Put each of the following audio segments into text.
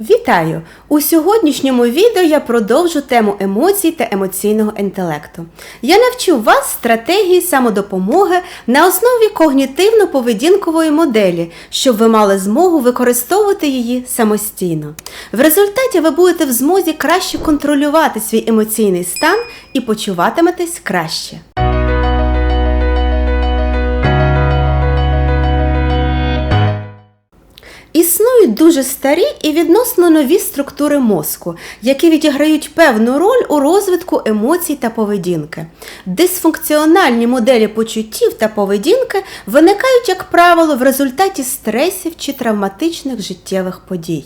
Вітаю! У сьогоднішньому відео я продовжу тему емоцій та емоційного інтелекту. Я навчу вас стратегії самодопомоги на основі когнітивно-поведінкової моделі, щоб ви мали змогу використовувати її самостійно. В результаті ви будете в змозі краще контролювати свій емоційний стан і почуватиметесь краще. Існують дуже старі і відносно нові структури мозку, які відіграють певну роль у розвитку емоцій та поведінки. Дисфункціональні моделі почуттів та поведінки виникають, як правило, в результаті стресів чи травматичних життєвих подій.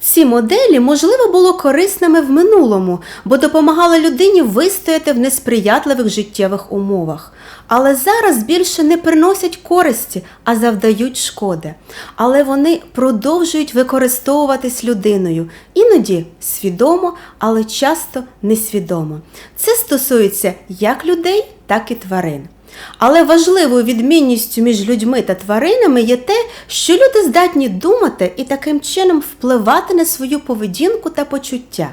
Ці моделі, можливо, було корисними в минулому, бо допомагали людині вистояти в несприятливих життєвих умовах. Але зараз більше не приносять користі, а завдають шкоди. Але вони продовжують використовуватись людиною, іноді свідомо, але часто несвідомо. Це стосується як людей, так і тварин. Але важливою відмінністю між людьми та тваринами є те, що люди здатні думати і таким чином впливати на свою поведінку та почуття.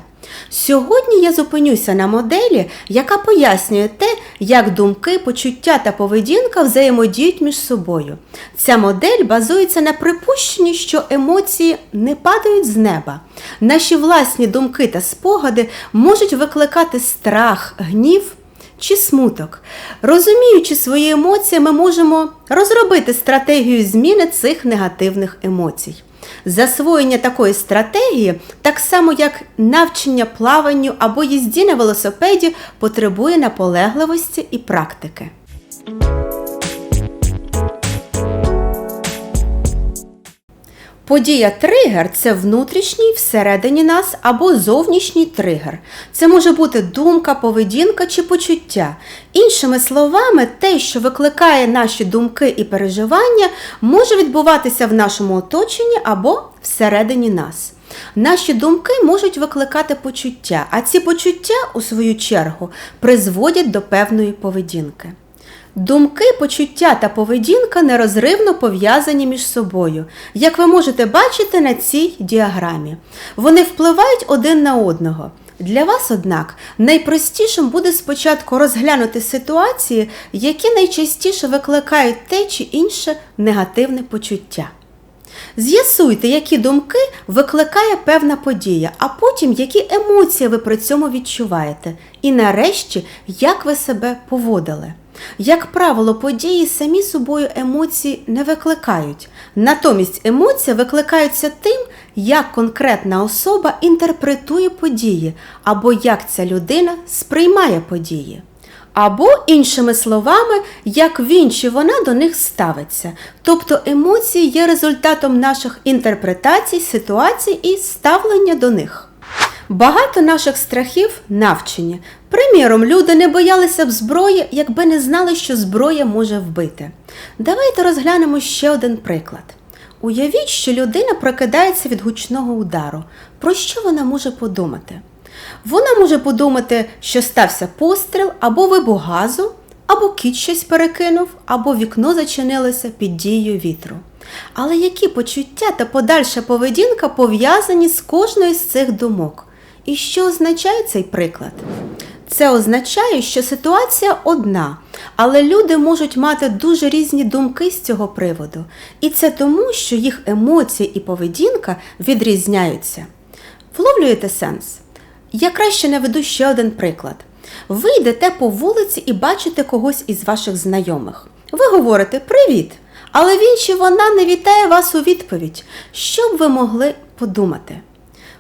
Сьогодні я зупинюся на моделі, яка пояснює те, як думки, почуття та поведінка взаємодіють між собою. Ця модель базується на припущенні, що емоції не падають з неба. Наші власні думки та спогади можуть викликати страх, гнів чи смуток. Розуміючи свої емоції, ми можемо розробити стратегію зміни цих негативних емоцій. Засвоєння такої стратегії, так само як навчання плаванню або їзді на велосипеді, потребує наполегливості і практики. Подія тригер це внутрішній всередині нас або зовнішній тригер. Це може бути думка, поведінка чи почуття. Іншими словами, те, що викликає наші думки і переживання, може відбуватися в нашому оточенні або всередині нас. Наші думки можуть викликати почуття, а ці почуття, у свою чергу, призводять до певної поведінки. Думки, почуття та поведінка нерозривно пов'язані між собою, як ви можете бачити на цій діаграмі. Вони впливають один на одного. Для вас, однак, найпростішим буде спочатку розглянути ситуації, які найчастіше викликають те чи інше негативне почуття. З'ясуйте, які думки викликає певна подія, а потім які емоції ви при цьому відчуваєте, і нарешті, як ви себе поводили. Як правило, події самі собою емоції не викликають. Натомість емоції викликаються тим, як конкретна особа інтерпретує події, або як ця людина сприймає події. Або, іншими словами, як він чи вона до них ставиться. Тобто емоції є результатом наших інтерпретацій, ситуацій і ставлення до них. Багато наших страхів навчені. Приміром, люди не боялися б зброї, якби не знали, що зброя може вбити. Давайте розглянемо ще один приклад. Уявіть, що людина прокидається від гучного удару. Про що вона може подумати? Вона може подумати, що стався постріл або вибух газу, або кіт щось перекинув, або вікно зачинилося під дією вітру. Але які почуття та подальша поведінка пов'язані з кожною з цих думок? І що означає цей приклад? Це означає, що ситуація одна, але люди можуть мати дуже різні думки з цього приводу. І це тому, що їх емоції і поведінка відрізняються. Вловлюєте сенс? Я краще наведу ще один приклад. Ви йдете по вулиці і бачите когось із ваших знайомих. Ви говорите Привіт! Але він чи вона не вітає вас у відповідь. Що б ви могли подумати?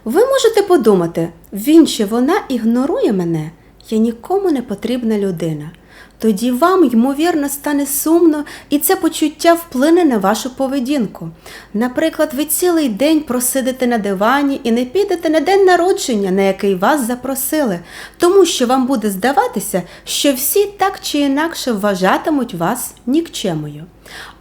Ви можете подумати, він чи вона ігнорує мене, я нікому не потрібна людина. Тоді вам, ймовірно, стане сумно, і це почуття вплине на вашу поведінку. Наприклад, ви цілий день просидите на дивані і не підете на день народження, на який вас запросили, тому що вам буде здаватися, що всі так чи інакше вважатимуть вас нікчемою.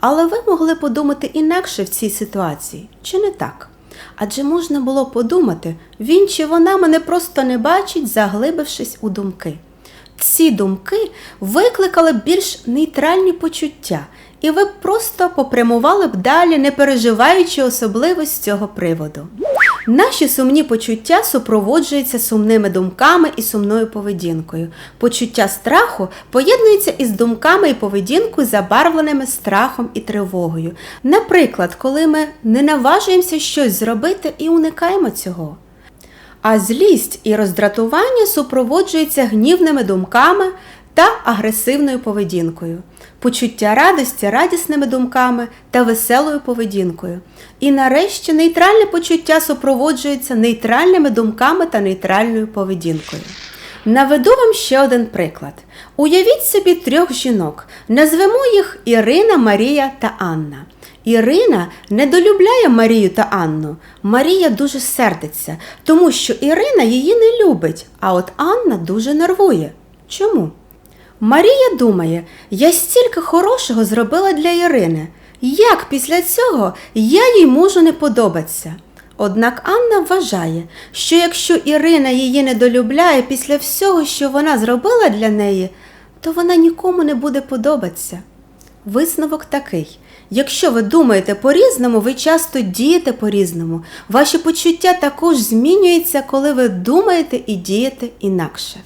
Але ви могли подумати інакше в цій ситуації, чи не так? Адже можна було подумати, він чи вона мене просто не бачить, заглибившись у думки. Ці думки викликали більш нейтральні почуття, і ви просто попрямували б далі, не переживаючи особливо з цього приводу. Наші сумні почуття супроводжуються сумними думками і сумною поведінкою. Почуття страху поєднується із думками і поведінкою, забарвленими страхом і тривогою. Наприклад, коли ми не наважуємося щось зробити і уникаємо цього. А злість і роздратування супроводжуються гнівними думками та агресивною поведінкою, почуття радості радісними думками та веселою поведінкою. І нарешті нейтральне почуття супроводжується нейтральними думками та нейтральною поведінкою. Наведу вам ще один приклад. Уявіть собі трьох жінок. Назвемо їх Ірина, Марія та Анна. Ірина недолюбляє Марію та Анну. Марія дуже сердиться, тому що Ірина її не любить, а от Анна дуже нервує. Чому? Марія думає, я стільки хорошого зробила для Ірини. Як після цього я їй можу не подобатися? Однак Анна вважає, що якщо Ірина її недолюбляє після всього, що вона зробила для неї, то вона нікому не буде подобатися. Висновок такий: якщо ви думаєте по-різному, ви часто дієте по-різному. Ваші почуття також змінюються, коли ви думаєте і дієте інакше.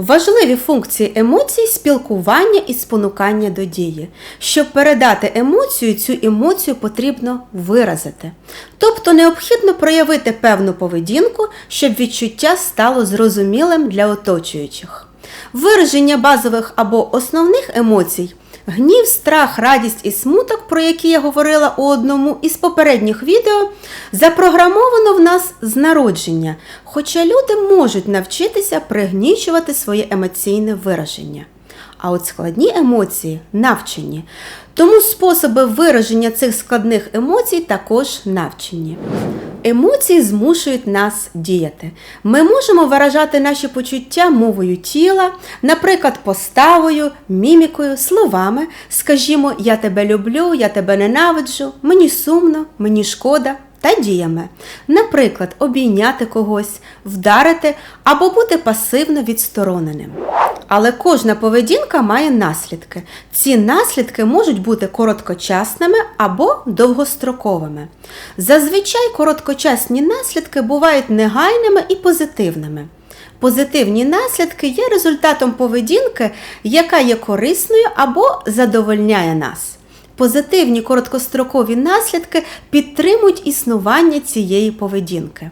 Важливі функції емоцій спілкування і спонукання до дії. Щоб передати емоцію, цю емоцію потрібно виразити. Тобто необхідно проявити певну поведінку, щоб відчуття стало зрозумілим для оточуючих. Вираження базових або основних емоцій Гнів, страх, радість і смуток, про які я говорила у одному із попередніх відео, запрограмовано в нас з народження, хоча люди можуть навчитися пригнічувати своє емоційне вираження. А от складні емоції навчені. Тому способи вираження цих складних емоцій також навчені. Емоції змушують нас діяти. Ми можемо виражати наші почуття мовою тіла, наприклад, поставою, мімікою, словами. Скажімо, я тебе люблю, я тебе ненавиджу, мені сумно, мені шкода та діями. Наприклад, обійняти когось, вдарити або бути пасивно відстороненим. Але кожна поведінка має наслідки. Ці наслідки можуть бути короткочасними або довгостроковими. Зазвичай короткочасні наслідки бувають негайними і позитивними. Позитивні наслідки є результатом поведінки, яка є корисною або задовольняє нас. Позитивні короткострокові наслідки підтримують існування цієї поведінки.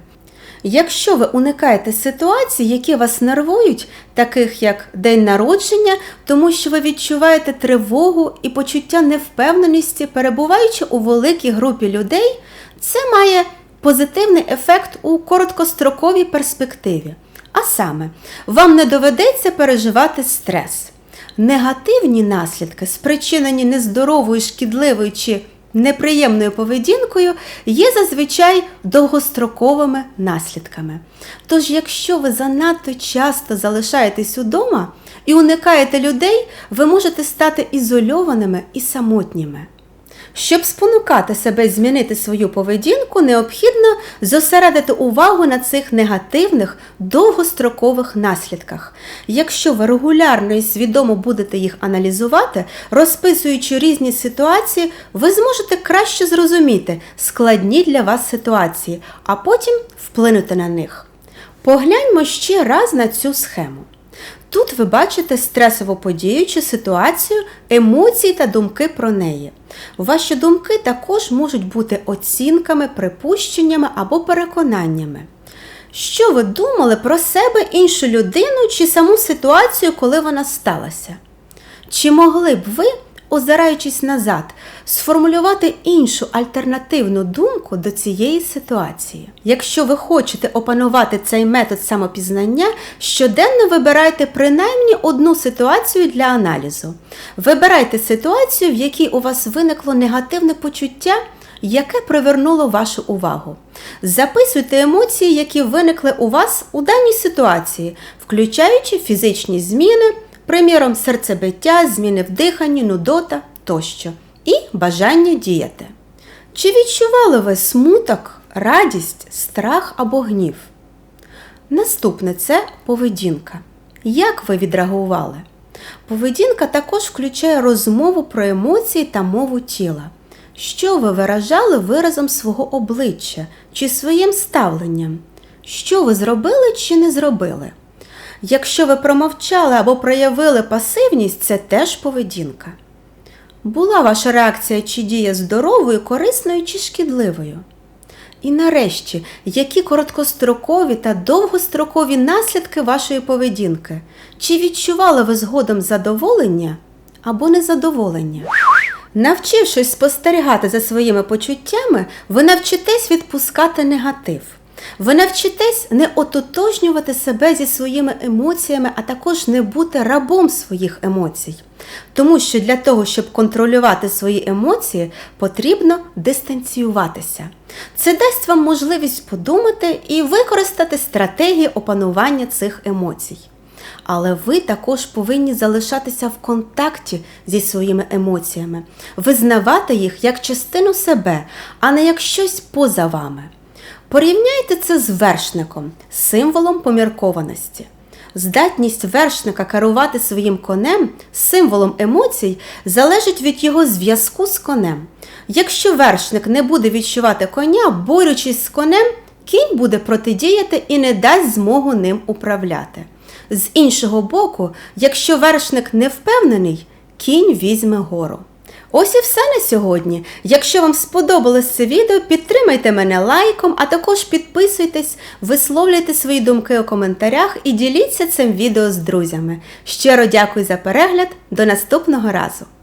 Якщо ви уникаєте ситуацій, які вас нервують, таких як день народження, тому що ви відчуваєте тривогу і почуття невпевненості, перебуваючи у великій групі людей, це має позитивний ефект у короткостроковій перспективі. А саме, вам не доведеться переживати стрес. Негативні наслідки, спричинені нездоровою, шкідливою чи неприємною поведінкою, є зазвичай довгостроковими наслідками. Тож, якщо ви занадто часто залишаєтесь удома і уникаєте людей, ви можете стати ізольованими і самотніми. Щоб спонукати себе змінити свою поведінку, необхідно зосередити увагу на цих негативних довгострокових наслідках. Якщо ви регулярно і свідомо будете їх аналізувати, розписуючи різні ситуації, ви зможете краще зрозуміти складні для вас ситуації, а потім вплинути на них. Погляньмо ще раз на цю схему. Тут ви бачите стресово подіючу ситуацію, емоції та думки про неї. Ваші думки також можуть бути оцінками, припущеннями або переконаннями. Що ви думали про себе, іншу людину чи саму ситуацію, коли вона сталася? Чи могли б ви озираючись назад, сформулювати іншу альтернативну думку до цієї ситуації. Якщо ви хочете опанувати цей метод самопізнання, щоденно вибирайте принаймні одну ситуацію для аналізу. Вибирайте ситуацію, в якій у вас виникло негативне почуття. Яке привернуло вашу увагу. Записуйте емоції, які виникли у вас у даній ситуації, включаючи фізичні зміни, приміром, серцебиття, зміни в диханні, нудота тощо, і бажання діяти. Чи відчували ви смуток, радість, страх або гнів? Наступне це поведінка. Як ви відреагували? Поведінка також включає розмову про емоції та мову тіла. Що ви виражали виразом свого обличчя чи своїм ставленням? Що ви зробили чи не зробили? Якщо ви промовчали або проявили пасивність, це теж поведінка. Була ваша реакція чи дія здоровою, корисною чи шкідливою? І нарешті, які короткострокові та довгострокові наслідки вашої поведінки? Чи відчували ви згодом задоволення або незадоволення? Навчившись спостерігати за своїми почуттями, ви навчитесь відпускати негатив. Ви навчитесь не ототожнювати себе зі своїми емоціями, а також не бути рабом своїх емоцій. Тому що для того, щоб контролювати свої емоції, потрібно дистанціюватися. Це дасть вам можливість подумати і використати стратегії опанування цих емоцій. Але ви також повинні залишатися в контакті зі своїми емоціями, визнавати їх як частину себе, а не як щось поза вами. Порівняйте це з вершником, символом поміркованості. Здатність вершника керувати своїм конем, символом емоцій, залежить від його зв'язку з конем. Якщо вершник не буде відчувати коня, борючись з конем, кінь буде протидіяти і не дасть змогу ним управляти. З іншого боку, якщо вершник не впевнений, кінь візьме гору. Ось і все на сьогодні. Якщо вам сподобалось це відео, підтримайте мене лайком, а також підписуйтесь, висловлюйте свої думки у коментарях і діліться цим відео з друзями. Щиро дякую за перегляд. До наступного разу!